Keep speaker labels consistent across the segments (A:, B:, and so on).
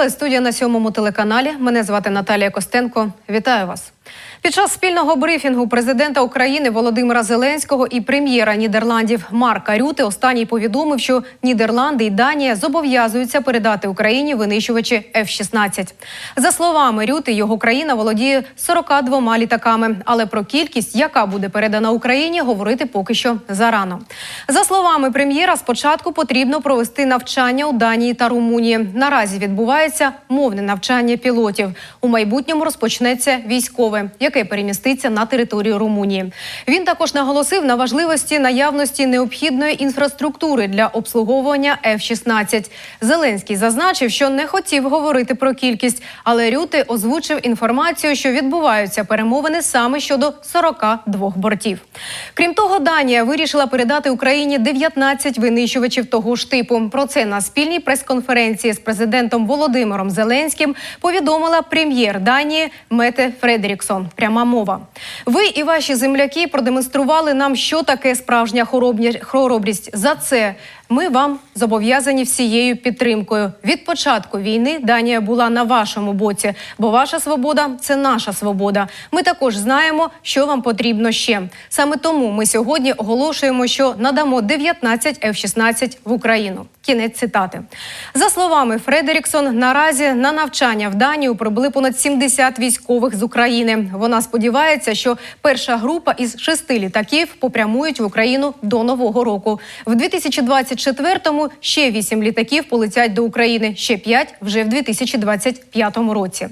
A: Стріли, студія на сьомому телеканалі. Мене звати Наталія Костенко. Вітаю вас. Під час спільного брифінгу президента України Володимира Зеленського і прем'єра Нідерландів Марка Рюти останній повідомив, що Нідерланди і Данія зобов'язуються передати Україні винищувачі F-16. За словами Рюти, його країна володіє 42 літаками, але про кількість, яка буде передана Україні, говорити поки що зарано. За словами прем'єра, спочатку потрібно провести навчання у Данії та Румунії. Наразі відбувається мовне навчання пілотів. У майбутньому розпочнеться військове, яке переміститься на територію Румунії. Він також наголосив на важливості наявності необхідної інфраструктури для обслуговування F-16. Зеленський зазначив, що не хотів говорити про кількість, але Рюти озвучив інформацію, що відбуваються перемовини саме щодо 42 бортів. Крім того, Данія вирішила передати Україні 19 винищувачів того ж типу. Про це на спільній прес-конференції з президентом Володимиром Зеленським повідомила прем'єр Данії Мете Фредеріксон. Пряма мова. Ви і ваші земляки продемонстрували нам, що таке справжня хоробрість. За це ми вам зобов'язані всією підтримкою. Від початку війни Данія була на вашому боці, бо ваша свобода це наша свобода. Ми також знаємо, що вам потрібно ще. Саме тому ми сьогодні оголошуємо, що надамо 19 F-16 в Україну. Кінець цитати. За словами Фредеріксон, наразі на навчання в Данію прибули понад 70 військових з України. Вона сподівається, що перша група із шести літаків попрямують в Україну до нового року. В 2024-му ще вісім літаків полетять до України. Ще п'ять вже в 2025 році.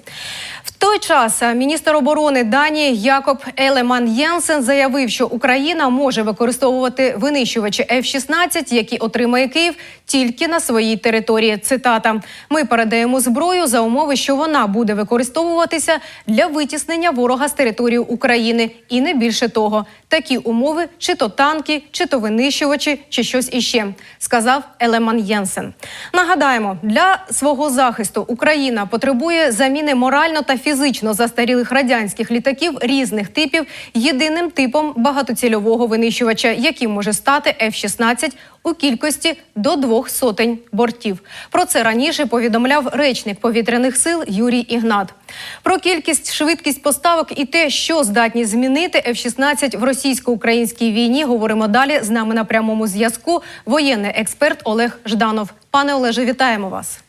A: В той час міністр оборони Данії Якоб Елеман Єнсен заявив, що Україна може використовувати винищувачі F-16, які отримає Київ тільки на своїй території. Цитата: Ми передаємо зброю за умови, що вона буде використовуватися для витіснення ворога з території України, і не більше того. Такі умови, чи то танки, чи то винищувачі, чи щось іще, сказав Елеман Єнсен. Нагадаємо, для свого захисту Україна потребує заміни морально та фізично застарілих радянських літаків різних типів єдиним типом багатоцільового винищувача, яким може стати F-16 у кількості до двох сотень бортів. Про це раніше повідомляв речник повітряних сил Юрій Ігнат. Про кількість, швидкість поставок і те, що здатні змінити F-16 в російсько-українській війні, говоримо далі. З нами на прямому зв'язку воєнний експерт Олег Жданов. Пане Олеже, вітаємо вас.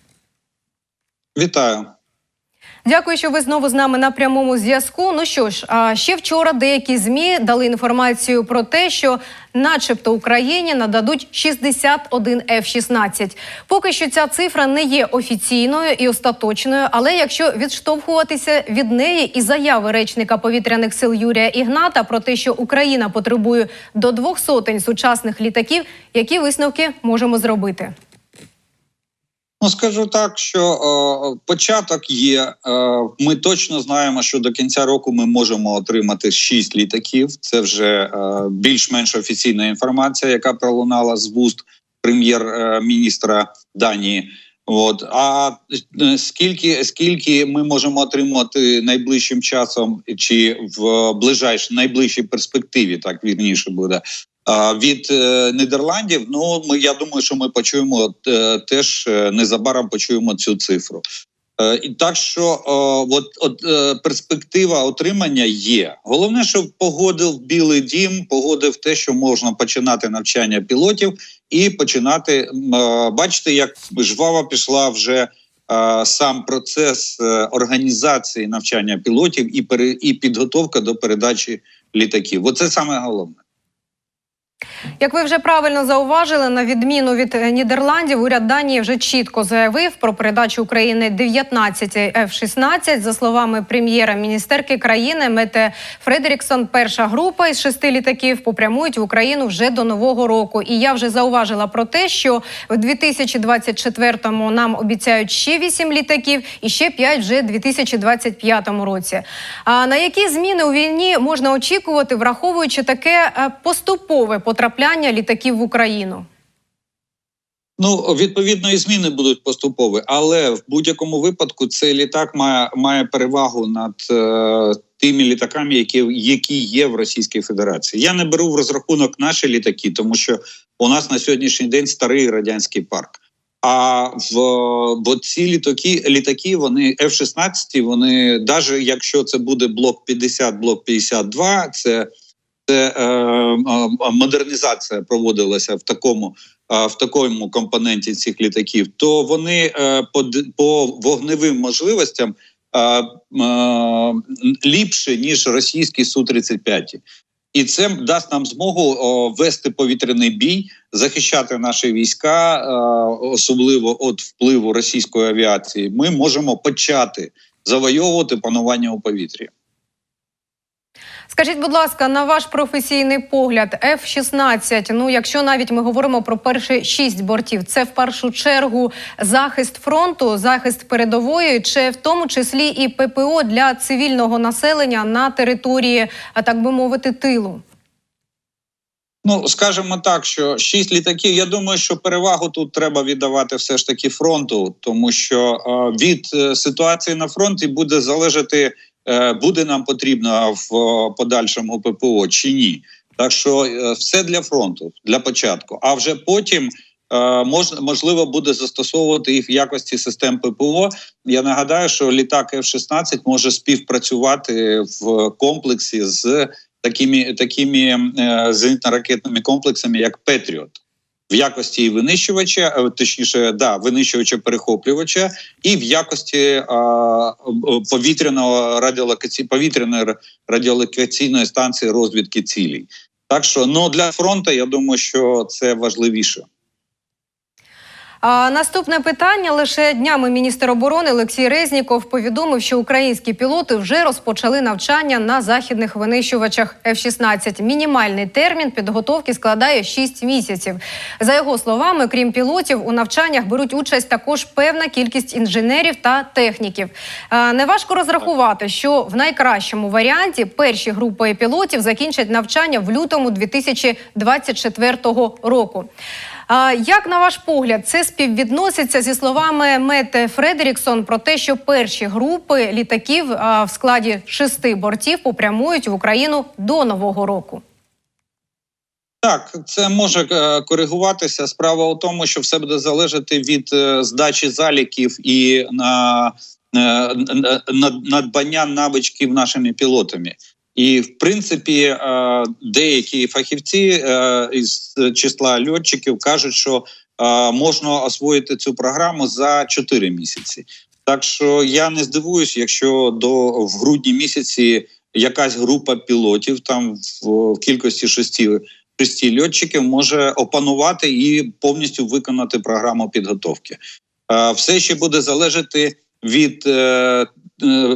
B: Вітаю.
A: Дякую, що ви знову з нами на прямому зв'язку. Ну що ж, ще вчора деякі змі дали інформацію про те, що, начебто, Україні нададуть 61 F-16. Поки що ця цифра не є офіційною і остаточною, але якщо відштовхуватися від неї і заяви речника повітряних сил Юрія Ігната про те, що Україна потребує до двох сотень сучасних літаків, які висновки можемо зробити?
B: Ну скажу так, що е, початок є. Е, ми точно знаємо, що до кінця року ми можемо отримати 6 літаків. Це вже е, більш-менш офіційна інформація, яка пролунала з вуст прем'єр-міністра Данії. От а скільки скільки ми можемо отримати найближчим часом, чи в ближайшій найближчій перспективі, так вірніше буде. Від е, Нідерландів, ну ми я думаю, що ми почуємо е, теж е, незабаром почуємо цю цифру. І так що от, от перспектива отримання є. Головне, щоб погодив Білий Дім, погодив те, що можна починати навчання пілотів і починати м, бачите, як жваво пішла вже сам процес організації навчання пілотів і і підготовка до передачі літаків. Оце саме головне.
A: Як ви вже правильно зауважили, на відміну від е, Нідерландів, уряд Данії вже чітко заявив про передачу України 19 F-16. За словами прем'єра-міністерки країни Мете Фредеріксон, перша група із шести літаків попрямують в Україну вже до нового року. І я вже зауважила про те, що в 2024-му нам обіцяють ще 8 літаків і ще 5 вже в 2025 році. А на які зміни у війні можна очікувати, враховуючи таке е, поступове потрапляння літаків в Україну?
B: Ну, відповідно, і зміни будуть поступові, але в будь-якому випадку цей літак має має перевагу над е, тими літаками, які які є в Російській Федерації. Я не беру в розрахунок наші літаки, тому що у нас на сьогоднішній день старий радянський парк. А в бо ці літаки, літаки, вони F-16, вони навіть якщо це буде блок 50, блок 52, це, це е, модернізація проводилася в такому в такому компоненті цих літаків, то вони е, по, по вогневим можливостям ліпше ніж російські су 35 і це дасть нам змогу вести повітряний бій, захищати наші війська, особливо від впливу російської авіації. Ми можемо почати завойовувати панування у повітрі.
A: Скажіть, будь ласка, на ваш професійний погляд, F-16, ну якщо навіть ми говоримо про перші шість бортів, це в першу чергу захист фронту, захист передової, чи в тому числі і ППО для цивільного населення на території, а так би мовити, тилу?
B: Ну скажімо так, що шість літаків. Я думаю, що перевагу тут треба віддавати все ж таки фронту, тому що е, від е, ситуації на фронті буде залежати, буде нам потрібно в е, подальшому ППО чи ні. Так що е, все для фронту для початку. А вже потім е, можна можливо буде застосовувати їх в якості систем ППО. Я нагадаю, що літак F-16 може співпрацювати в комплексі з такими такими е, зенітно-ракетними комплексами, як Петріот, в якості винищувача, е, точніше, да, винищувача перехоплювача, і в якості а, повітряного радіолокаці... повітряної радіолокаційної станції розвідки цілі. Так що ну для фронту я думаю, що це важливіше.
A: А наступне питання лише днями міністр оборони Олексій Резніков повідомив, що українські пілоти вже розпочали навчання на західних винищувачах F-16. Мінімальний термін підготовки складає 6 місяців. За його словами, крім пілотів, у навчаннях беруть участь також певна кількість інженерів та техніків. А, Неважко розрахувати, що в найкращому варіанті перші групи пілотів закінчать навчання в лютому 2024 року. Як на ваш погляд, це співвідноситься зі словами Мете Фредеріксон про те, що перші групи літаків в складі шести бортів попрямують в Україну до нового року?
B: Так, це може е, коригуватися. Справа у тому, що все буде залежати від е, здачі заліків і е, на- надбання навичків нашими пілотами. І в принципі, е, деякі фахівці е, із числа льотчиків кажуть, що е, можна освоїти цю програму за 4 місяці. Так що я не здивуюсь, якщо до в грудні місяці якась група пілотів там в, кількості шести шести льотчиків може опанувати і повністю виконати програму підготовки. Все ще буде залежати від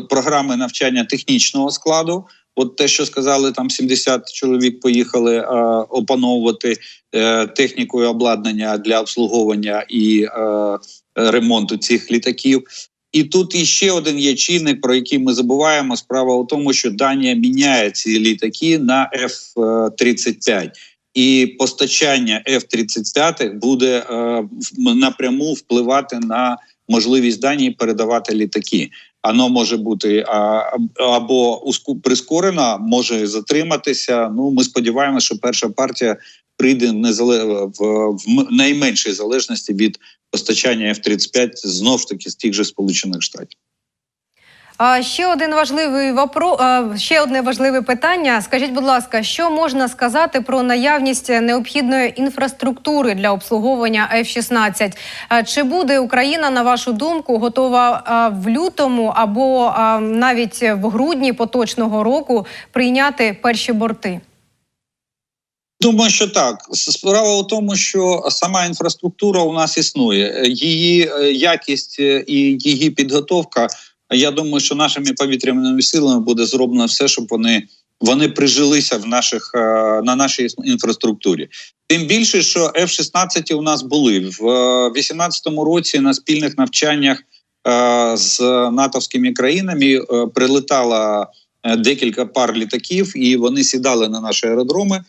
B: програми навчання технічного складу. От те, що сказали, там 70 чоловік поїхали е, опановувати е, техніку обладнання для обслуговування і е, ремонту цих літаків. І тут іще один є чинник, про який ми забуваємо. Справа у тому, що Данія міняє ці літаки на F-35. І постачання F-35 буде е, напряму впливати на можливість Данії передавати літаки. Воно може бути або уску- прискорено, може затриматися. Ну ми сподіваємося, що перша партія прийде незале... в, в найменшій залежності від постачання F-35 знов ж таки з тих же сполучених штатів.
A: Ще один важливий вопро... ще одне важливе питання. Скажіть, будь ласка, що можна сказати про наявність необхідної інфраструктури для обслуговування F-16? Чи буде Україна, на вашу думку, готова в лютому або навіть в грудні поточного року прийняти перші борти?
B: Думаю, що так. Справа у тому, що сама інфраструктура у нас існує. Її е, якість е, і її підготовка. Я думаю, що нашими повітряними силами буде зроблено все, щоб вони, вони прижилися в наших е, на нашій інфраструктурі. Тим більше, що F-16 у нас були в 2018 році на спільних навчаннях е, з натовськими країнами е, прилетало е, декілька пар літаків, і вони сідали на наші аеродроми.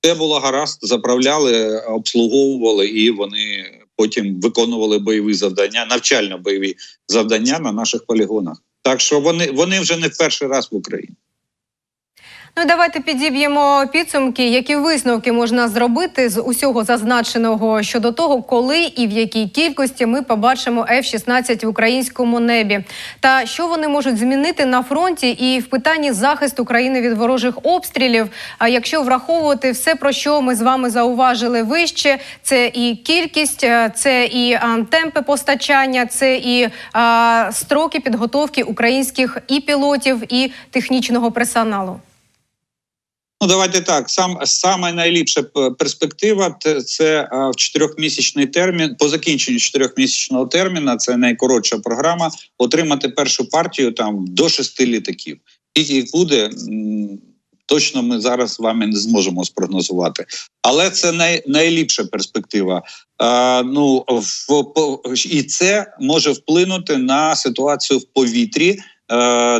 B: Все було гаразд, заправляли, обслуговували, і вони потім виконували бойові завдання, навчально-бойові завдання на наших полігонах. Так що вони, вони вже не в перший раз в Україні.
A: Ну давайте підіб'ємо підсумки, які висновки можна зробити з усього зазначеного щодо того, коли і в якій кількості ми побачимо F-16 в українському небі, та що вони можуть змінити на фронті і в питанні захисту країни від ворожих обстрілів. А якщо враховувати все, про що ми з вами зауважили вище, це і кількість, е, це і темпи постачання, це і строки підготовки українських і пілотів, і технічного персоналу.
B: Ну, давайте так. Сам саме найліпша перспектива те- це е, в чотирьохмісячний термін. По закінченню чотирьохмісячного терміна це найкоротша програма. Отримати першу партію там до шести літаків. Їх буде, точно ми зараз з вами не зможемо спрогнозувати. Але це най, найліпша перспектива. Е, ну в по- і це може вплинути на ситуацію в повітрі е,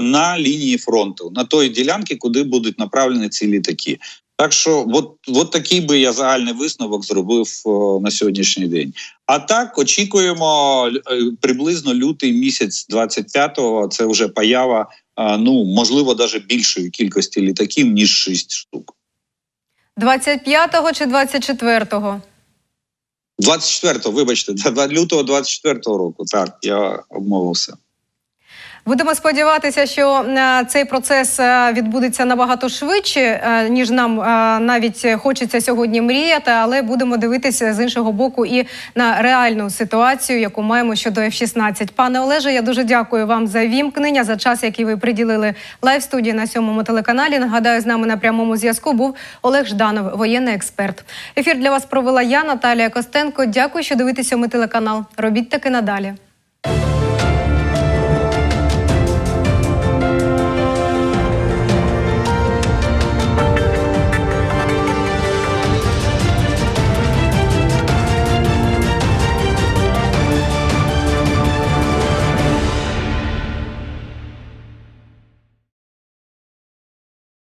B: на лінії фронту, на той ділянці, куди будуть направлені ці літаки. Так що, от, от такий би я загальний висновок зробив о, на сьогоднішній день. А так очікуємо е, приблизно лютий місяць 25-го, Це вже поява, е, ну можливо, навіть більшої кількості літаків ніж 6 штук.
A: 25-го чи 24-го?
B: 24-го, вибачте, лютого 24-го року. Так, я обмовився.
A: Будемо сподіватися, що е, цей процес е, відбудеться набагато швидше, е, ніж нам навіть хочеться сьогодні мріяти, але будемо дивитися з іншого боку і на реальну ситуацію, яку маємо щодо F-16. Пане Олеже, я дуже дякую вам за вімкнення, за час, який ви приділили лайв студії на сьомому телеканалі. Нагадаю, з нами на прямому зв'язку був Олег Жданов, воєнний експерт. Ефір для вас провела я, Наталія Костенко. Дякую, що дивитеся ми телеканал. Робіть таки надалі.